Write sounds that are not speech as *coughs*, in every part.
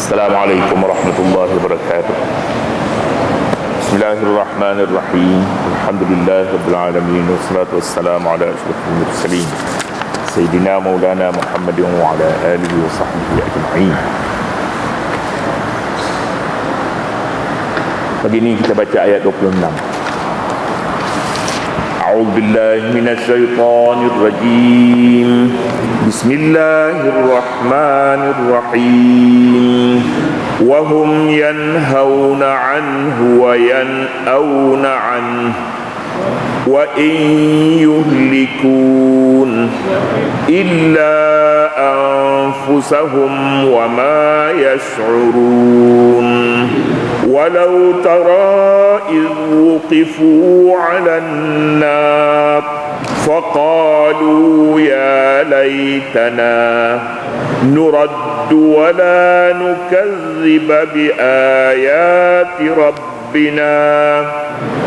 السلام عليكم ورحمة الله وبركاته بسم الله الرحمن الرحيم الحمد لله رب العالمين والصلاة والسلام على أشرف المرسلين سيدنا مولانا محمد وعلى آله وصحبه أجمعين Pagi ini kita baca ayat 26 أعوذ بالله من الشيطان الرجيم. بسم الله الرحمن الرحيم. وهم ينهون عنه وينأون عنه. وإن يهلكون إلا أنفسهم وما يشعرون. ولو ترى إذ وقفوا على النار فقالوا يا ليتنا نرد ولا نكذب بآيات ربنا.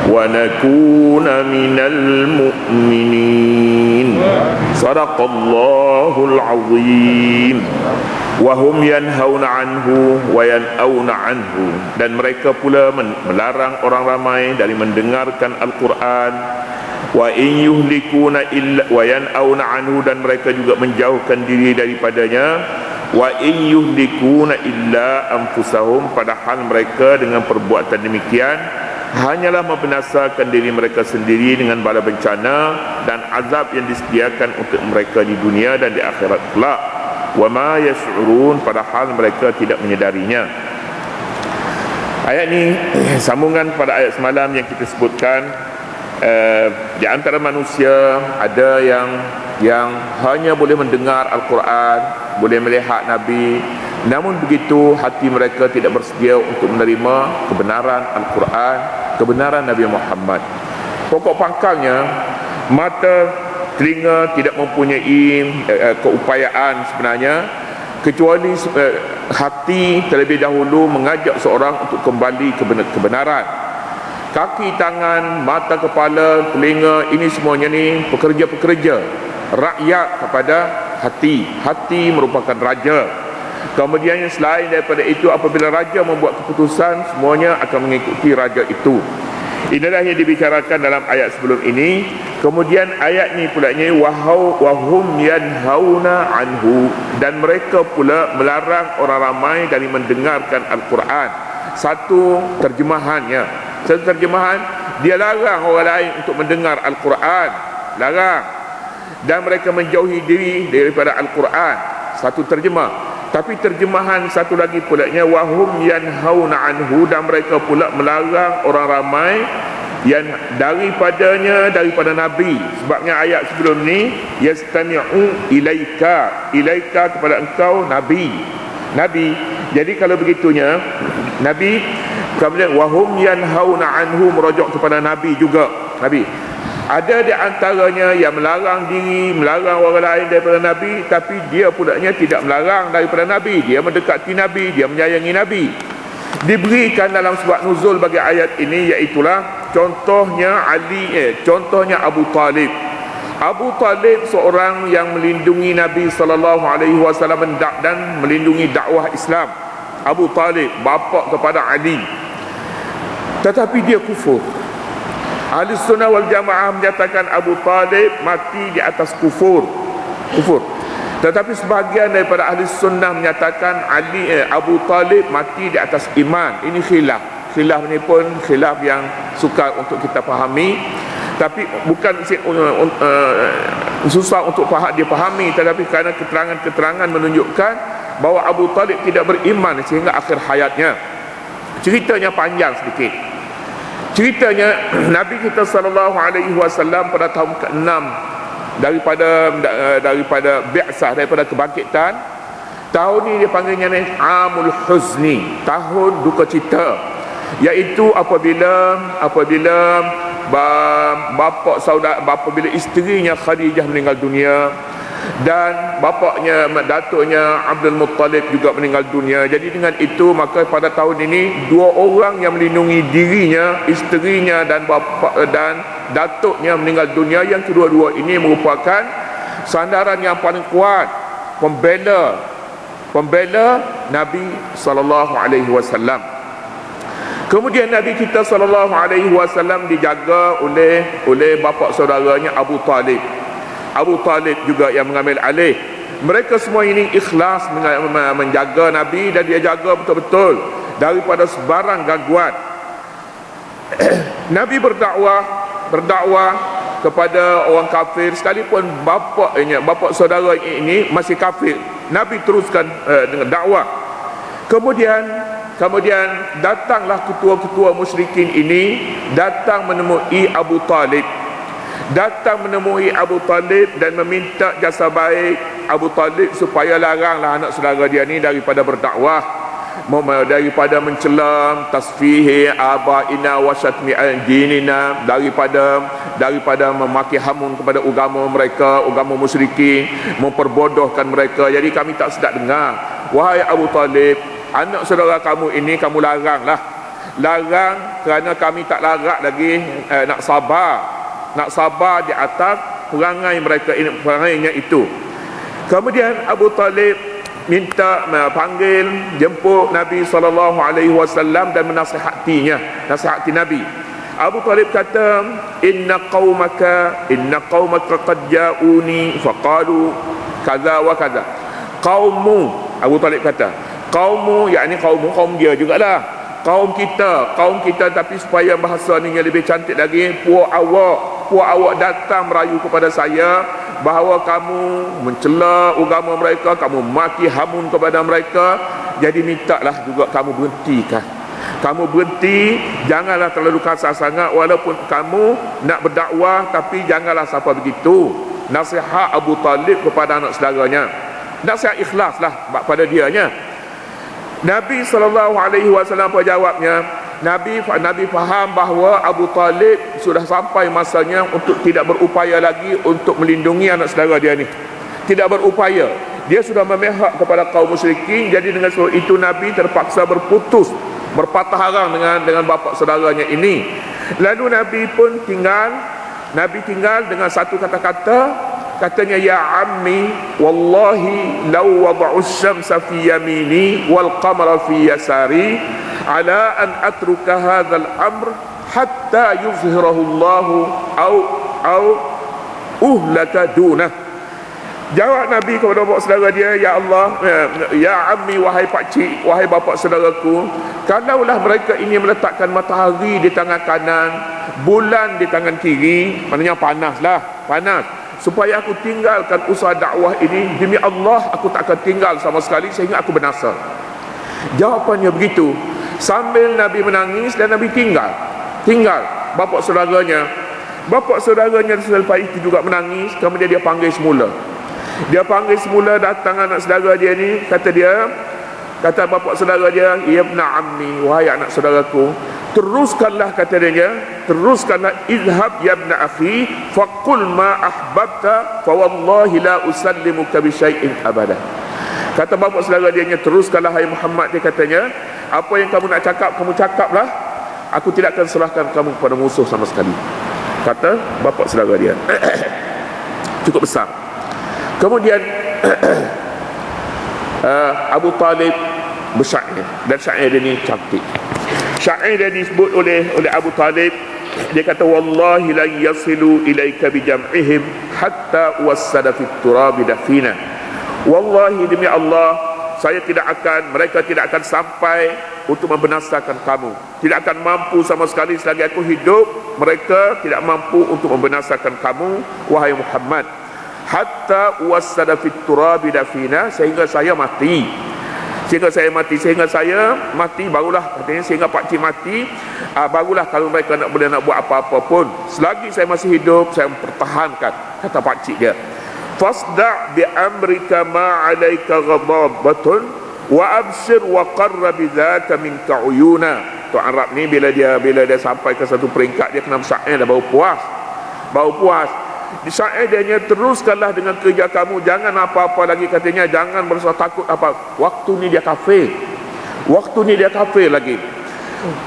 ونكون من المؤمنين صدق الله العظيم wahum yanhauna anhu wa yanauna anhu dan mereka pula melarang orang ramai dari mendengarkan al-Quran wa in yuhlikuna illa wa yanauna anhu dan mereka juga menjauhkan diri daripadanya wa in yuhlikuna illa anfusahum padahal mereka dengan perbuatan demikian hanyalah membinasakan diri mereka sendiri dengan bala bencana dan azab yang disediakan untuk mereka di dunia dan di akhirat kelak. Wa ma yash'urun padahal mereka tidak menyedarinya. Ayat ini *clears throat* sambungan pada ayat semalam yang kita sebutkan uh, di antara manusia ada yang yang hanya boleh mendengar al-Quran boleh melihat nabi. Namun begitu hati mereka tidak bersedia untuk menerima kebenaran al-Quran kebenaran Nabi Muhammad. Pokok pangkalnya mata telinga tidak mempunyai uh, keupayaan sebenarnya kecuali uh, hati terlebih dahulu mengajak seorang untuk kembali ke kebenaran kaki tangan mata kepala telinga ini semuanya ni pekerja-pekerja rakyat kepada hati hati merupakan raja kemudian selain daripada itu apabila raja membuat keputusan semuanya akan mengikuti raja itu Inilah yang dibicarakan dalam ayat sebelum ini. Kemudian ayat ni pula ni wahau wahum yanhauna anhu dan mereka pula melarang orang ramai dari mendengarkan al-Quran. Satu terjemahannya. Satu terjemahan dia larang orang lain untuk mendengar al-Quran. Larang. Dan mereka menjauhi diri daripada al-Quran. Satu terjemah. Tapi terjemahan satu lagi pula wahum yanhauna anhu dan mereka pula melarang orang ramai yang daripadanya daripada nabi sebabnya ayat sebelum ni yastami'u ilaika ilaika kepada engkau nabi nabi jadi kalau begitunya nabi kemudian wahum yanhauna anhu merujuk kepada nabi juga. Nabi. Ada di antaranya yang melarang diri, melarang orang lain daripada Nabi Tapi dia pulaknya tidak melarang daripada Nabi. Dia mendekati Nabi, dia menyayangi Nabi. Diberikan dalam sebab nuzul bagi ayat ini Iaitulah contohnya Ali, eh, contohnya Abu Talib. Abu Talib seorang yang melindungi Nabi SAW dan melindungi dakwah Islam. Abu Talib, bapa kepada Ali Tetapi dia kufur. Ahli sunnah wal jamaah menyatakan Abu Talib mati di atas kufur. Kufur. Tetapi sebahagian daripada ahli sunnah menyatakan Ali eh, Abu Talib mati di atas iman. Ini khilaf. Khilaf ini pun khilaf yang sukar untuk kita fahami. Tapi bukan uh, uh, susah untuk faham, dia fahami. Tetapi kerana keterangan-keterangan menunjukkan Bahawa Abu Talib tidak beriman sehingga akhir hayatnya. Ceritanya panjang sedikit Ceritanya *clears throat* Nabi kita sallallahu alaihi wasallam pada tahun ke-6 daripada daripada bi'sah daripada kebangkitan tahun ini dia panggilnya ni Amul Huzni tahun duka cita. Iaitu apabila apabila bapa saudara apabila isterinya Khadijah meninggal dunia dan bapaknya datuknya Abdul Muttalib juga meninggal dunia jadi dengan itu maka pada tahun ini dua orang yang melindungi dirinya isterinya dan bapa dan datuknya meninggal dunia yang kedua-dua ini merupakan sandaran yang paling kuat pembela pembela Nabi sallallahu alaihi wasallam. Kemudian Nabi kita sallallahu alaihi wasallam dijaga oleh oleh bapa saudaranya Abu Talib. Abu Talib juga yang mengambil alih. Mereka semua ini ikhlas menjaga Nabi dan dia jaga betul-betul daripada sebarang gangguan. *clears throat* Nabi berdakwah berdakwah kepada orang kafir sekalipun bapaknya bapa saudara ini masih kafir Nabi teruskan uh, dengan dakwah kemudian kemudian datanglah ketua-ketua musyrikin ini datang menemui Abu Talib datang menemui Abu Talib dan meminta jasa baik Abu Talib supaya laranglah anak saudara dia ni daripada berdakwah. Daripada mencela tasfihi abaina wa syatmi dinina daripada daripada memaki hamun kepada agama mereka agama musyrikin memperbodohkan mereka. Jadi kami tak sedap dengar. Wahai Abu Talib anak saudara kamu ini kamu laranglah. Larang kerana kami tak larat lagi eh, nak sabar nak sabar di atas perangai mereka ini perangainya itu. Kemudian Abu Talib minta panggil jemput Nabi sallallahu alaihi wasallam dan menasihatinya nasihati Nabi. Abu Talib kata inna qaumaka inna qaumaka qad ja'uni faqalu kaza wa kaza. Qaummu Abu Talib kata qaummu yakni qaummu kaum dia jugalah. Kaum kita kaum kita tapi supaya bahasa ni yang lebih cantik lagi puak awak puak awak datang merayu kepada saya bahawa kamu mencela agama mereka kamu maki hamun kepada mereka. Jadi mintalah juga kamu berhentikan. Kamu berhenti janganlah terlalu kasar sangat walaupun kamu nak berdakwah tapi janganlah siapa begitu. Nasihat Abu Talib kepada anak saudaranya. Nasihat ikhlas lah pada dianya. Nabi SAW apa jawabnya Nabi Nabi faham bahawa Abu Talib sudah sampai masanya untuk tidak berupaya lagi untuk melindungi anak saudara dia ni. Tidak berupaya. Dia sudah memihak kepada kaum musyrikin jadi dengan sebab itu Nabi terpaksa berputus berpatah harang dengan dengan bapa saudaranya ini. Lalu Nabi pun tinggal Nabi tinggal dengan satu kata-kata katanya ya ammi wallahi law wada'u syamsa fi yamini wal qamara fi yasari ala an atruka hadzal amr hatta yuzhirahu Allah au au uhlaka dunah Jawab Nabi kepada bapa saudara dia, Ya Allah, ya, ya ammi wahai pak cik, wahai bapa saudaraku, kalaulah mereka ini meletakkan matahari di tangan kanan, bulan di tangan kiri, maknanya panaslah, panas. Supaya aku tinggalkan usaha dakwah ini, demi Allah aku tak akan tinggal sama sekali sehingga aku binasa. Jawapannya begitu sambil Nabi menangis dan Nabi tinggal. Tinggal. Bapa saudaranya. Bapa saudaranya selepas itu juga menangis kemudian dia panggil semula. Dia panggil semula datang anak saudara dia ni. Kata dia kata bapa saudara dia ya ibna ammi wahai anak saudaraku teruskanlah kata dia teruskanlah izhab ya ibna akhi faqul ma ahbabta fa wallahi la usallimuka bi syai'in abada. Kata bapa saudara dia teruskanlah hai Muhammad dia katanya apa yang kamu nak cakap kamu cakaplah. Aku tidak akan serahkan kamu kepada musuh sama sekali. Kata bapa saudara dia. *coughs* Cukup besar. Kemudian *coughs* uh, Abu Talib bersyair. Dan syair dia ni cantik. Syair dia disebut oleh oleh Abu Talib. Dia kata wallahi la yasilu ilaika bi jam'ihim hatta wasada fit turab dafina. Wallahi demi Allah saya tidak akan mereka tidak akan sampai untuk membinasakan kamu. Tidak akan mampu sama sekali selagi aku hidup. Mereka tidak mampu untuk membinasakan kamu wahai Muhammad. Hatta wasada fit turabi dafina sehingga saya mati. Sehingga saya mati sehingga saya mati barulah katanya sehingga pak cik mati uh, barulah kalau mereka nak boleh nak buat apa-apa pun. Selagi saya masih hidup saya mempertahankan kata pak cik dia fasda' bi amrika ma 'alaika ghadabatun wa abshir wa qarra bi dhaka minka uyuna. Tu Arab ni bila dia bila dia sampai ke satu peringkat dia kena bersair dah baru puas. Baru puas. Di saat dia teruskanlah dengan kerja kamu. Jangan apa-apa lagi katanya. Jangan berasa takut apa. Waktu ni dia kafir. Waktu ni dia kafir lagi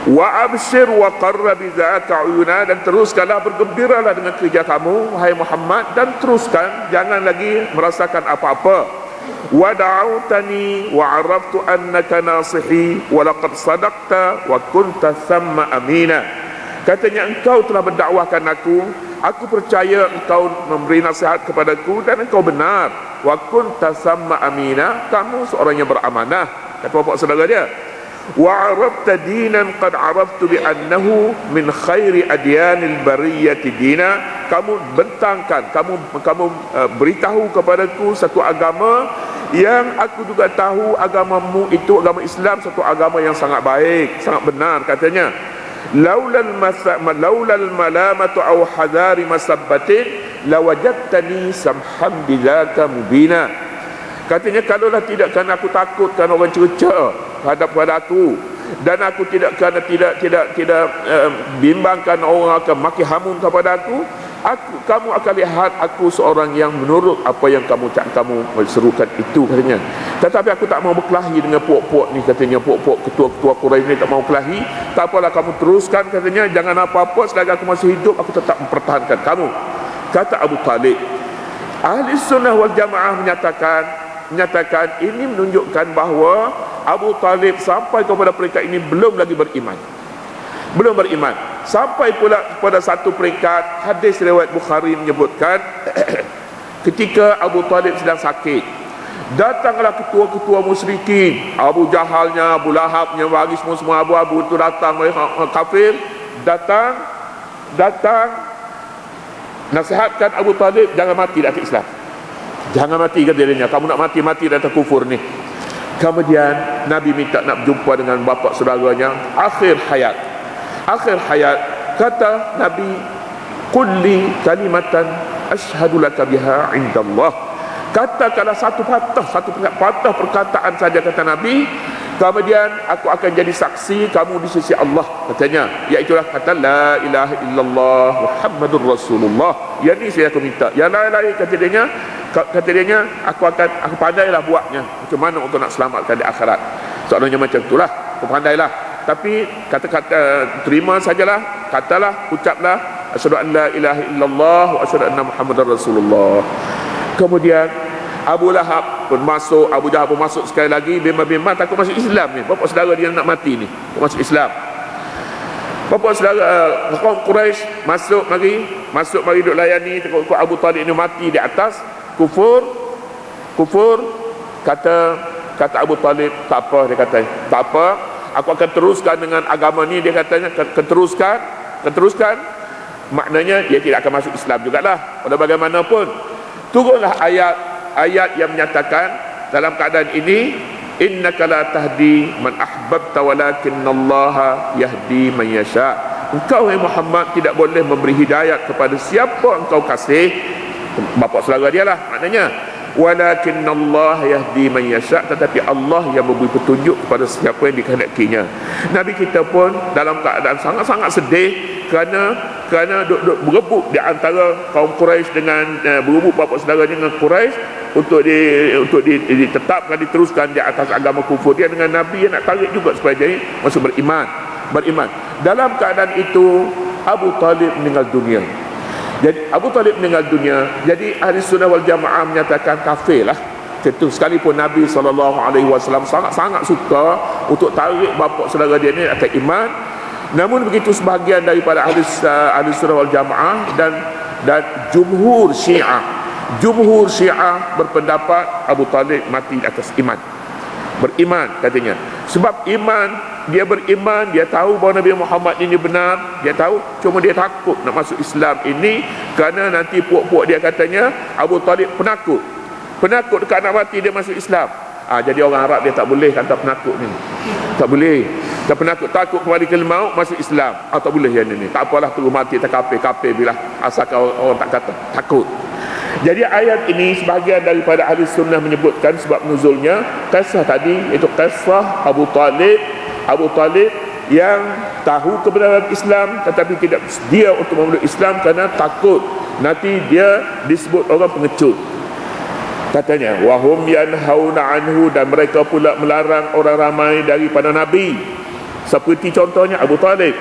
wa abshir wa qarra bi zaka uyuna dan teruskanlah bergembiralah dengan kerja kamu wahai Muhammad dan teruskan. Jangan lagi merasakan apa-apa. Wa da'awtani wa 'araftu annaka nasihi wa laqad sadaqta wa kunta thamma amina. Katanya engkau telah berdakwahkan aku. Aku percaya engkau memberi nasihat kepadaku dan engkau benar. Wa kunta thamma amina. Kamu seorang yang beramanah. Kata bapak saudara dia dinan qad 'araftu bi annahu min khairi adyanil bariyati dina kamu bentangkan kamu kamu uh, beritahu kepadaku satu agama yang aku juga tahu agamamu itu agama Islam satu agama yang sangat baik sangat benar katanya. Laulal masa laulal malamatu aw hadari masabbatin lawajadtani samham bidzaka mubina. Katanya kalaulah tidak kerana aku takut kerana orang cerca pada aku. Dan aku tidak kerana tidak tidak tidak uh, bimbangkan orang akan maki hamun kepada aku aku kamu akan lihat aku seorang yang menurut apa yang kamu cak kamu serukan itu katanya. Tetapi aku tak mau berkelahi dengan puak-puak ni katanya. Puak-puak ketua-ketua Quraisy ni tak mau berkelahi. Tak apalah kamu teruskan katanya. Jangan apa-apa selagi aku masih hidup aku tetap mempertahankan kamu. Kata Abu Talib ahli sunnah wal jamaah menyatakan menyatakan ini menunjukkan bahawa Abu Talib sampai kepada peringkat ini belum lagi beriman. Belum beriman. Sampai pula pada satu peringkat hadis riwayat Bukhari menyebutkan *clears throat* ketika Abu Talib sedang sakit datanglah ketua-ketua musyrikin. Abu Jahalnya Abu Lahabnya bagi semua semua abu-abu itu datang kafir. Datang datang nasihatkan Abu Talib jangan mati di atas Islam. Jangan mati kata dia kamu nak mati mati di atas kufur ni kemudian Nabi minta nak berjumpa dengan bapa saudaranya. Akhir hayat. Akhir hayat kata Nabi kulli kalimatan ashhadu laka biha indallah. Katakanlah satu patah satu patah perkataan saja kata Nabi. Kemudian aku akan jadi saksi kamu di sisi Allah katanya. Iaitu kata la ilaha illallah muhammadur rasulullah. Yang ni saya aku minta. Yang lain-lain kata dia aku akan aku pandailah buatnya. Macam mana untuk nak selamatkan di akhirat? Soalnya macam itulah aku pandailah. Tapi kata-kata terima sajalah. Katalah ucaplah asyhadu an la ilaha illallah wa asyhadu anna muhammadar rasulullah. Kemudian Abu Lahab pun masuk Abu Jahal pun masuk sekali lagi. Bimbang-bimbang takut masuk Islam ni. Bapak saudara dia nak mati ni masuk Islam. Bapak saudara uh, kaum Quraisy masuk mari masuk mari duk layani takut Abu Talib ni mati di atas kufur kufur kata kata Abu Talib tak apa dia kata. Tak apa aku akan teruskan dengan agama ni dia katanya akan teruskan akan teruskan. Maknanya dia tidak akan masuk Islam jugalah. Pada bagaimanapun turunlah ayat ayat yang menyatakan dalam keadaan ini innaka la tahdi man ahbabta walakinallaha yahdi man yasha. Engkau wahai Muhammad tidak boleh memberi hidayat kepada siapa engkau kasih bapa saudara dia lah maknanya. Walakin Allah yahdi man yasha tetapi Allah yang memberi petunjuk kepada siapa yang dikehendakinya. Nabi kita pun dalam keadaan sangat-sangat sedih kerana kerana duk, duk berebut di antara kaum Quraisy dengan uh, berebut bapa saudara dengan Quraisy untuk di untuk di, ditetapkan diteruskan di atas agama kufur dia dengan Nabi yang nak tarik juga supaya jadi masuk beriman. Beriman. Dalam keadaan itu Abu Talib meninggal dunia jadi Abu Talib meninggal dunia. Jadi ahli sunnah wal jamaah menyatakan kafir lah. Itu sekalipun Nabi SAW sangat-sangat suka untuk tarik bapa saudara dia ni akan iman namun begitu sebahagian daripada ahli, ahli sunnah wal jamaah dan dan jumhur syiah. Jumhur syiah berpendapat Abu Talib mati atas iman beriman katanya. Sebab iman dia beriman dia tahu bahawa Nabi Muhammad ini benar. Dia tahu cuma dia takut nak masuk Islam ini kerana nanti puak-puak dia katanya Abu Talib penakut. Penakut dekat nak mati dia masuk Islam. Ah jadi orang Arab dia tak boleh kata penakut ni. Tak boleh. Tak penakut takut kembali ke maut masuk Islam. Ah tak boleh yang ini tak apalah terus mati tak kafir kafir bila asalkan orang, orang tak kata. Takut jadi ayat ini sebahagian daripada ahli sunnah menyebutkan sebab nuzulnya kisah tadi iaitu kisah Abu Talib Abu Talib yang tahu kebenaran Islam tetapi tidak sedia untuk memeluk Islam kerana takut nanti dia disebut orang pengecut. Katanya wahum yanhauna anhu dan mereka pula melarang orang ramai daripada nabi. Seperti contohnya Abu Talib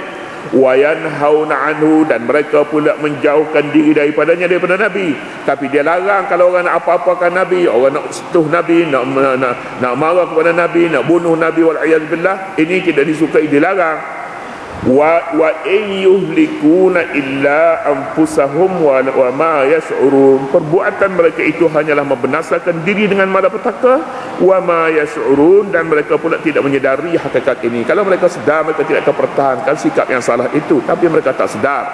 wa yanhauna anhu dan mereka pula menjauhkan diri daripadanya daripada nabi. Tapi dia larang kalau orang nak apa-apakan nabi orang nak setuh nabi nak nak, nak marah kepada nabi nak bunuh nabi wal billah ini tidak disukai dilarang wa wa yuhlikuna illa anfusahum wa, wa ma yash'urun. Perbuatan mereka itu hanyalah membinasakan diri dengan malapetaka wa ma yash'urun. Dan mereka pula tidak menyedari hakikat ini. Kalau mereka sedar mereka tidak akan pertahankan sikap yang salah itu. Tapi mereka tak sedar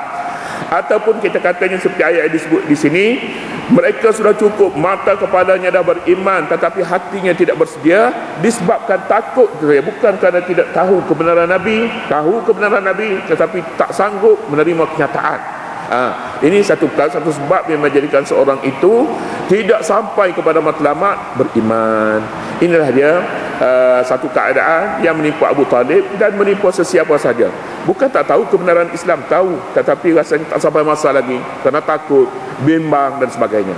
ataupun kita katanya seperti ayat yang disebut di sini mereka sudah cukup mata kepalanya dah beriman tetapi hatinya tidak bersedia disebabkan takut bukan kerana tidak tahu kebenaran Nabi tahu kebenaran Nabi tetapi tak sanggup menerima kenyataan. Ha, ini satu satu sebab yang menjadikan seorang itu tidak sampai kepada matlamat beriman. Inilah dia uh, satu keadaan yang menimpa Abu Talib dan menimpa sesiapa saja. Bukan tak tahu kebenaran Islam, tahu tetapi rasanya tak sampai masa lagi kerana takut, bimbang dan sebagainya.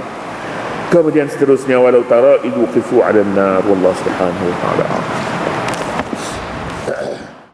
Kemudian seterusnya walau tara idu qifu 'ala an-nar wallahu subhanahu wa ta'ala.